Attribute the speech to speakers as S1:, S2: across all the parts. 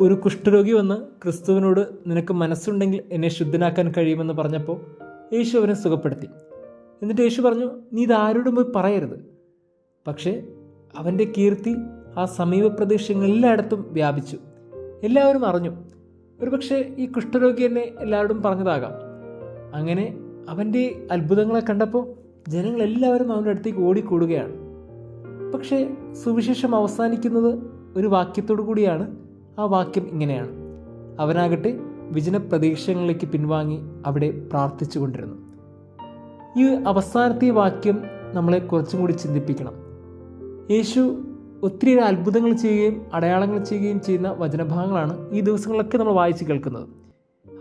S1: ഒരു കുഷ്ഠരോഗി വന്ന് ക്രിസ്തുവിനോട് നിനക്ക് മനസ്സുണ്ടെങ്കിൽ എന്നെ ശുദ്ധനാക്കാൻ കഴിയുമെന്ന് പറഞ്ഞപ്പോൾ യേശു അവനെ സുഖപ്പെടുത്തി. എന്നിട്ട് യേശു പറഞ്ഞു നീ ഇത് ആരോടും പോയി പറയരുത്. പക്ഷേ അവന്റെ കീർത്തി ആ സമീപ പ്രദേശങ്ങൾ എല്ലായിടത്തും വ്യാപിച്ചു. എല്ലാവരും അറിഞ്ഞു. ഒരുപക്ഷെ ഈ കുഷ്ഠരോഗി എന്നെ എല്ലാവരോടും പറഞ്ഞതാകാം. അങ്ങനെ അവന്റെ അത്ഭുതങ്ങളെ കണ്ടപ്പോൾ ജനങ്ങളെല്ലാവരും അവന്റെ അടുത്തേക്ക് ഓടിക്കൂടുകയാണ്. പക്ഷേ സുവിശേഷം അവസാനിക്കുന്നത് ഒരു വാക്യത്തോടു കൂടിയാണ് ആ വാക്യം ഇങ്ങനെയാണ്. അവനാകട്ടെ വിജന പ്രതീക്ഷകളിലേക്ക് പിൻവാങ്ങി അവിടെ പ്രാർത്ഥിച്ചു കൊണ്ടിരുന്നു ഈ അവസാനത്തെ വാക്യം നമ്മളെ കുറച്ചും കൂടി ചിന്തിപ്പിക്കണം. യേശു ഒത്തിരിയേറെ അത്ഭുതങ്ങൾ ചെയ്യുകയും അടയാളങ്ങൾ ചെയ്യുകയും ചെയ്യുന്ന വചനഭാഗങ്ങളാണ് ഈ ദിവസങ്ങളൊക്കെ നമ്മൾ വായിച്ച് കേൾക്കുന്നത്.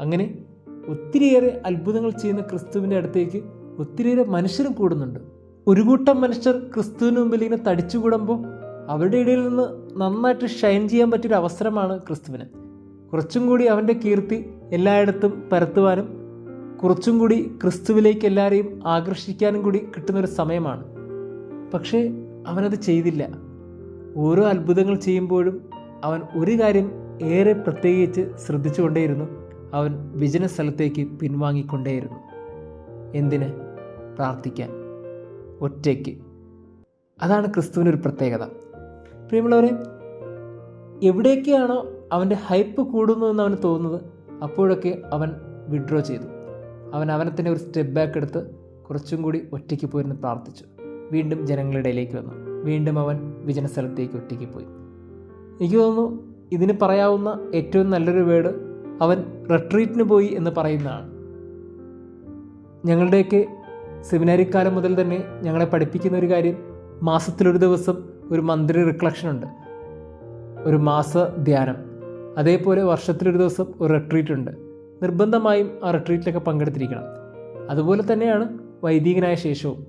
S1: അങ്ങനെ ഒത്തിരിയേറെ അത്ഭുതങ്ങൾ ചെയ്യുന്ന ക്രിസ്തുവിന്റെ അടുത്തേക്ക് ഒത്തിരിയേറെ മനുഷ്യരും കൂടുന്നുണ്ട്. ഒരു കൂട്ടം മനുഷ്യർ ക്രിസ്തുവിന് മുമ്പിൽ ഇങ്ങനെ തടിച്ചുകൂടുമ്പോൾ അവരുടെ ഇടയിൽ നിന്ന് നന്നായിട്ട് ഷൈൻ ചെയ്യാൻ പറ്റിയൊരു അവസരമാണ് ക്രിസ്തുവിന്. കുറച്ചും കൂടി അവന്റെ കീർത്തി എല്ലായിടത്തും പരത്തുവാനും കുറച്ചും കൂടി ക്രിസ്തുവിലേക്ക് എല്ലാവരെയും ആകർഷിക്കാനും കൂടി കിട്ടുന്നൊരു സമയമാണ്. പക്ഷേ അവനത് ചെയ്തില്ല. ഓരോ അത്ഭുതങ്ങൾ ചെയ്യുമ്പോഴും അവൻ ഒരു കാര്യം ഏറെ പ്രത്യേകിച്ച് ശ്രദ്ധിച്ചുകൊണ്ടേയിരുന്നു. അവൻ വിജന സ്ഥലത്തേക്ക് പിൻവാങ്ങിക്കൊണ്ടേയിരുന്നു. എന്തിന്? പ്രാർത്ഥിക്കാൻ. ഒറ്റയ്ക്ക്. അതാണ് ക്രിസ്തുവിനൊരു പ്രത്യേകത. പ്രിയമുള്ളവരെ എവിടേക്കാണോ അവന്റെ ഹൈപ്പ് കൂടുന്നതെന്ന് അവന് തോന്നുന്നത് അപ്പോഴൊക്കെ അവൻ വിഡ്രോ ചെയ്തു. അവൻ അവനെ തന്നെ ഒരു സ്റ്റെപ്പ് ബാക്ക് എടുത്ത് കുറച്ചും കൂടി ഒറ്റയ്ക്ക് പോയിരുന്ന് പ്രാർത്ഥിച്ചു. വീണ്ടും ജനങ്ങളുടെ ഇടയിലേക്ക് വന്നു. വീണ്ടും അവൻ വിജന സ്ഥലത്തേക്ക് ഒറ്റയ്ക്ക് പോയി. എനിക്ക് തോന്നുന്നു ഇതിന് പറയാവുന്ന ഏറ്റവും നല്ലൊരു വേർഡ് അവൻ റിട്രീറ്റിന് പോയി എന്ന് പറയുന്നതാണ്. ഞങ്ങളുടെയൊക്കെ സെമിനാരിക്കാലം മുതൽ തന്നെ ഞങ്ങളെ പഠിപ്പിക്കുന്ന ഒരു കാര്യം മാസത്തിലൊരു ദിവസം ഒരു മന്ത്രി റിക്ലക്ഷൻ ഉണ്ട്. ഒരു മാസ ധ്യാനം. അതേപോലെ വർഷത്തിലൊരു ദിവസം ഒരു റിട്രീറ്റ് ഉണ്ട്. നിർബന്ധമായും ആ റിട്രീറ്റിലൊക്കെ പങ്കെടുത്തിരിക്കണം. അതുപോലെ തന്നെയാണ് വൈദികനായ ശേഷവും.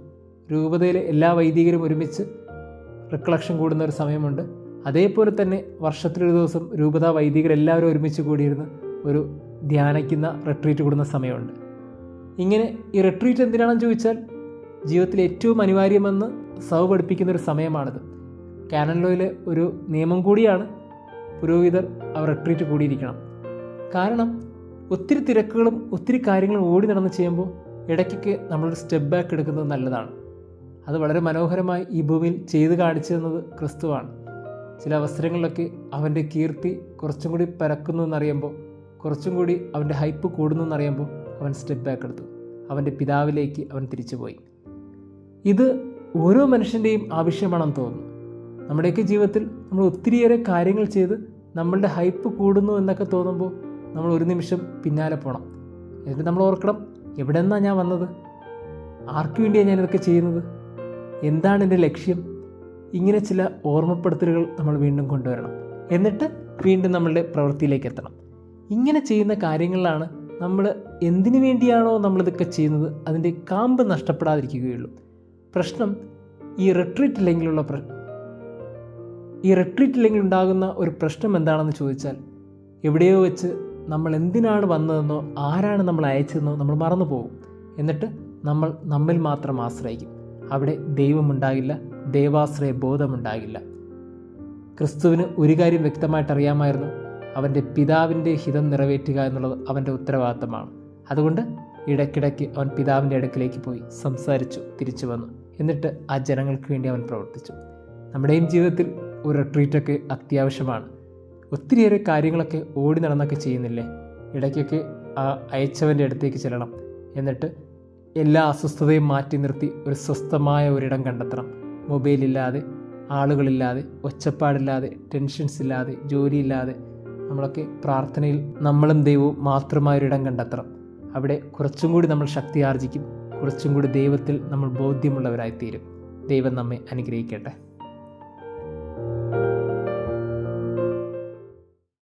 S1: രൂപതയിലെ എല്ലാ വൈദികരും ഒരുമിച്ച് റിക്ലക്ഷൻ കൂടുന്ന ഒരു സമയമുണ്ട്. അതേപോലെ തന്നെ വർഷത്തിലൊരു ദിവസം രൂപത വൈദികരെല്ലാവരും ഒരുമിച്ച് കൂടിയിരുന്ന് ഒരു ധ്യാനിക്കുന്ന റിട്രീറ്റ് കൂടുന്ന സമയമുണ്ട്. ഇങ്ങനെ ഈ റിട്രീറ്റ് എന്തിനാണെന്ന് ചോദിച്ചാൽ ജീവിതത്തിൽ ഏറ്റവും അനിവാര്യമെന്ന് സവ് പഠിപ്പിക്കുന്ന ഒരു സമയമാണിത് കാനൻലോയിലെ ഒരു നിയമം കൂടിയാണ് പുരോഹിതർ അവർ റിട്രീറ്റ് കൂടിയിരിക്കണം. കാരണം ഒത്തിരി തിരക്കുകളും ഒത്തിരി കാര്യങ്ങളും ഓടി നടന്ന് ചെയ്യുമ്പോൾ ഇടയ്ക്കൊക്കെ നമ്മളൊരു സ്റ്റെപ്പ് ബാക്ക് എടുക്കുന്നത് നല്ലതാണ്. അത് വളരെ മനോഹരമായി ഈ ഭൂമിയിൽ ചെയ്തു കാണിച്ചു തന്നത് ക്രിസ്തുവാണ്. ചില അവസരങ്ങളിലൊക്കെ അവന്റെ കീർത്തി കുറച്ചും കൂടി പരക്കുന്നു എന്നറിയുമ്പോൾ കുറച്ചും കൂടി അവന്റെ ഹൈപ്പ് കൂടുന്നു എന്നറിയുമ്പോൾ അവൻ സ്റ്റെപ്പ് ബാക്ക് എടുത്തു. അവന്റെ പിതാവിലേക്ക് അവൻ തിരിച്ചുപോയി. ഇത് ഓരോ മനുഷ്യന്റെയും ആവശ്യമാണെന്ന് തോന്നുന്നു. നമ്മുടെയൊക്കെ ജീവിതത്തിൽ നമ്മൾ ഒത്തിരിയേറെ കാര്യങ്ങൾ ചെയ്ത് നമ്മളുടെ ഹൈപ്പ് കൂടുന്നു എന്നൊക്കെ തോന്നുമ്പോൾ നമ്മൾ ഒരു നിമിഷം പിന്നാലെ പോകണം എന്നിട്ട് നമ്മൾ ഓർക്കണം എവിടെ നിന്നാണ് ഞാൻ വന്നത്? ആർക്കു വേണ്ടിയാണ് ഞാനിതൊക്കെ ചെയ്യുന്നത്? എന്താണ് എന്റെ ലക്ഷ്യം? ഇങ്ങനെ ചില ഓർമ്മപ്പെടുത്തലുകൾ നമ്മൾ വീണ്ടും കൊണ്ടുവരണം. എന്നിട്ട് വീണ്ടും നമ്മളുടെ പ്രവൃത്തിയിലേക്ക് എത്തണം. ഇങ്ങനെ ചെയ്യുന്ന കാര്യങ്ങളിലാണ് നമ്മൾ എന്തിനു വേണ്ടിയാണോ നമ്മളിതൊക്കെ ചെയ്യുന്നത് അതിന്റെ കാമ്പ് നഷ്ടപ്പെടാതിരിക്കുകയുള്ളൂ. പ്രശ്നം ഈ റിട്രീറ്റ് ഇല്ലെങ്കിലുള്ള പ്ര ഈ റിട്രീറ്റ് ഇല്ലെങ്കിൽ ഉണ്ടാകുന്ന ഒരു പ്രശ്നം എന്താണെന്ന് ചോദിച്ചാൽ എവിടെയോ വെച്ച് നമ്മൾ എന്തിനാണ് വന്നതെന്നോ ആരാണ് നമ്മൾ അയച്ചതെന്നോ നമ്മൾ മറന്നു പോകും. എന്നിട്ട് നമ്മൾ നമ്മിൽ മാത്രം ആശ്രയിക്കും. അവിടെ ദൈവമുണ്ടാകില്ല ദൈവാശ്രയ ബോധമുണ്ടാകില്ല. ക്രിസ്തുവിന് ഒരു കാര്യം വ്യക്തമായിട്ട് അറിയാമായിരുന്നു അവന്റെ പിതാവിന്റെ ഹിതം നിറവേറ്റുക എന്നുള്ളത് അവന്റെ ഉത്തരവാദിത്തമാണ്. അതുകൊണ്ട് ഇടയ്ക്കിടയ്ക്ക് അവൻ പിതാവിന്റെ അടുക്കിലേക്ക് പോയി സംസാരിച്ചു തിരിച്ചു വന്നു. എന്നിട്ട് ആ ജനങ്ങൾക്ക് വേണ്ടി അവൻ പ്രവർത്തിച്ചു. നമ്മുടെയും ജീവിതത്തിൽ ഒരു റിട്രീറ്റൊക്കെ അത്യാവശ്യമാണ്. ഒത്തിരിയേറെ കാര്യങ്ങളൊക്കെ ഓടി നടന്നൊക്കെ ചെയ്യുന്നില്ലേ? ഇടയ്ക്കൊക്കെ ആ അയച്ചവന്റെ അടുത്തേക്ക് ചെല്ലണം. എന്നിട്ട് എല്ലാ അസ്വസ്ഥതയും മാറ്റി നിർത്തി ഒരു സ്വസ്ഥമായ ഒരിടം കണ്ടെത്തണം. മൊബൈലില്ലാതെ ആളുകളില്ലാതെ ഒച്ചപ്പാടില്ലാതെ ടെൻഷൻസ് ഇല്ലാതെ ജോലിയില്ലാതെ നമ്മളൊക്കെ പ്രാർത്ഥനയിൽ നമ്മളും ദൈവവും മാത്രമായൊരിടം കണ്ടെത്തണം. അവിടെ കുറച്ചും കൂടി നമ്മൾ ശക്തി ആർജിക്കും. കുറച്ചും കൂടി ദൈവത്തിൽ നമ്മൾ ബോധ്യമുള്ളവരായിത്തീരും. ദൈവം നമ്മെ അനുഗ്രഹിക്കട്ടെ.